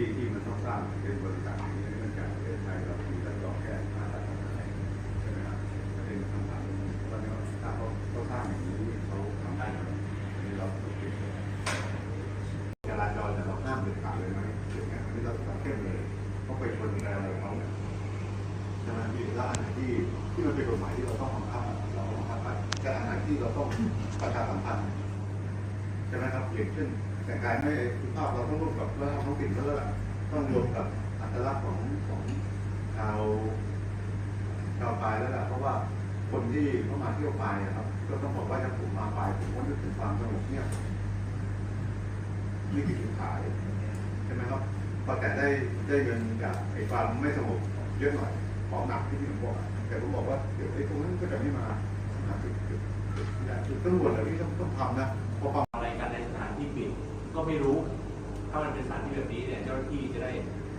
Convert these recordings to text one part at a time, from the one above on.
ที่ที่มันต้องสร้างเป็นบริษัทอย่างนี้เนื่องจากประเทศไทยเรามีระดับแค่มาตรฐานใช่ไหมครับประเด็นคำถามว่าเนี่ยถ้าเขาเขาสร้างอย่างนี้เขาทำได้ไหมอันนี้เราต้องคิดจราจรแต่เราห้ามเด็ดขาดเลยไหมอย่างเงี้ยอันนี้เราต้องเข้มเลยเขาไปชนอะไรเขาเนี่ยใช่ไหมมีแล้วอันไหนที่ที่มันเป็นกฎหมายที่เราต้องบังคับเราต้องบังคับไปแต่อันไหนที่เราต้องประชาสัมพันธ์ใช่ไหมครับอย่างเช่น แต่งกายไม่สุภาพเราต้องร่วมกับวัฒนธรรมท้องถิ่นเขาแล้วล่ะต้องรวมกับอัตลักษณ์ของของชาวชาวปลายแล้วล่ะเพราะว่าคนที่เข้ามาเที่ยวปลายอะครับ ก็ต้องบอกว่าถ้าผมมาปลายผมก็นึกถึงความสงบเงียบนี่คือจุดขายใช่ไหมครับพอแต่ได้ได้เงินจากไอ้ความไม่สงบเยอะหน่อยของหนักที่ผมบอกแต่ผมบอกว่าเดี๋ยวไอ้ตรงนั้นก็จะไม่มาหาจุดจุดจุดที่ได้จุดตำรวที่ต้องต้องทำนะ ก็ไม่รู้ ถ้ามันเป็นสถานที่แบบนี้เนี่ยเจ้าหน้าที่จะได้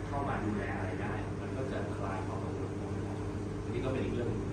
เข้ามาดูแลอะไรได้ มันก็จะคลายความกังวลของปราชนอันนี้ก็เป็นอีกเรื่องนึง